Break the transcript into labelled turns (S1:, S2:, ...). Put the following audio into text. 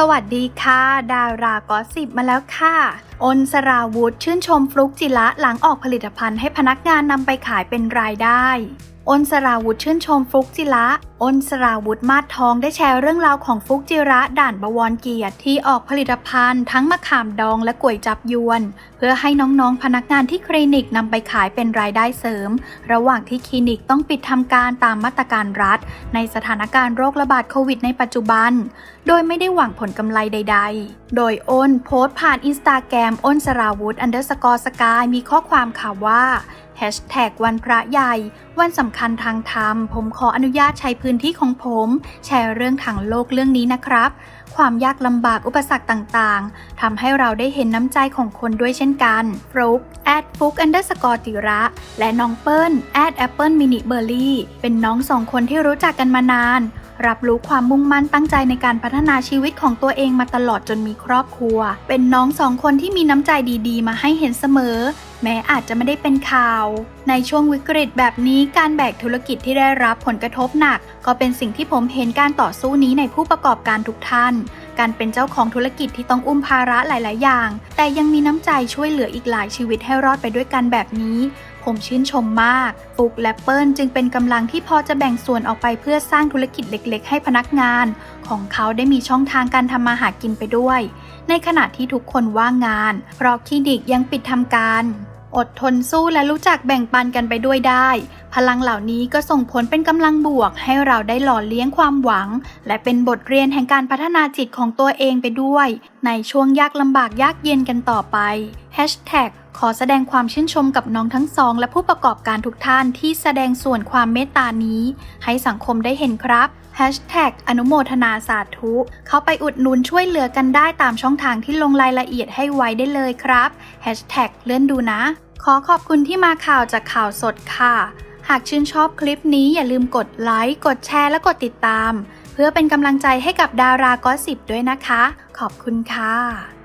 S1: สวัสดีค่ะ ดารากอสิบมาแล้วค่ะอนสราวุธชื่นชมฟลุกจิละหลังออกผลิตภัณฑ์ให้พนักงานนำไปขายเป็นรายได้อนสราวุธชื่นชมฟลุกจิละอนสราวุธมาดทองได้แชร์เรื่องราวของฟลุกจิระด่านบวรเกียรติที่ออกผลิตภัณฑ์ทั้งมะขามดองและก๋วยจับยวน เพื่อให้น้องๆพนักงานที่คลินิกนำไปขายเป็นรายได้เสริม ระหว่างที่คลินิกต้องปิดทำการตามมาตรการรัฐ ในสถานการณ์โรคระบาดโควิดในปัจจุบัน โดยไม่ได้หวังผลกำไรใด ๆ โดยอ้นโพสต์ผ่านอินสตาแกรมอ้นสราวุธอันเดอร์สกอร์สกายมีข้อความค่ะว่า แฮชแท็กวันพระใหญ่ วันสำคัญทางธรรม ผมขออนุญาตใช้พื้นที่ของผม แชร์เรื่องทางโลกเรื่องนี้นะครับ ความยากลำบากอุปสรรคต่างๆทำให้เราได้เห็นน้ำใจของคนด้วยเช่นกันฟลุกแอดฟุกอันเดอร์สกอร์ติระ และน้องเปิ้ลแอดแอปเปิลมินิเบอร์รี่เป็นน้องสองคนที่รู้จักกันมานาน รับรู้ความมุ่งมั่นตั้งใจในการพัฒนาชีวิตของตัวเองมาตลอดจนมีครอบครัว เป็นน้องสองคนที่มีน้ำใจดีๆ มาให้เห็นเสมอแม้อาจจะไม่ได้เป็นข่าว ในช่วงวิกฤตแบบนี้การแบกธุรกิจที่ได้รับผลกระทบหนัก ก็เป็นสิ่งที่ผมเห็นการต่อสู้นี้ในผู้ประกอบการทุกท่าน การเป็นเจ้าของธุรกิจที่ต้องอุ้มภาระหลาย ๆ อย่าง แต่ยังมีน้ำใจช่วยเหลืออีกหลายชีวิตให้รอดไปด้วยกันแบบนี้ ผมชื่นชมมาก ฟุกและเปิ้ลจึงเป็นกำลังที่พอจะแบ่งส่วนออกไปเพื่อสร้างธุรกิจเล็กๆ ให้พนักงาน ของเขาได้มีช่องทางการทำมาหากินไปด้วย ในขณะที่ทุกคนว่างงาน เพราะคลินิกยังปิดทำการ อดทนสู้และรู้จักแบ่งปันกันไปด้วยได้ พลังเหล่านี้ก็ส่งผลเป็นกำลังบวก ให้เราได้หล่อเลี้ยงความหวัง และเป็นบทเรียนแห่งการพัฒนาจิตของตัวเองไปด้วย ในช่วงยากลำบากยากเย็นกันต่อไป Hashtag ขอแสดงความชื่นชมกับน้องทั้งสอง และผู้ประกอบการทุกท่านที่แสดงส่วนความเมตตานี้ ให้สังคมได้เห็นครับ Hashtag อนุโมทนาสาธุ เข้าไปอุดหนุนช่วยเหลือกันได้ตามช่องทางที่ลงรายละเอียดให้ไว้ได้เลยครับ Hashtag เลื่อนดูนะ ขอขอบคุณที่มาข่าวจากข่าวสดค่ะ หากชื่นชอบคลิปนี้อย่าลืมกดไลค์ กดแชร์ และกดติดตาม เพื่อเป็นกำลังใจให้กับดารากอสิบด้วยนะคะ ขอบคุณค่ะ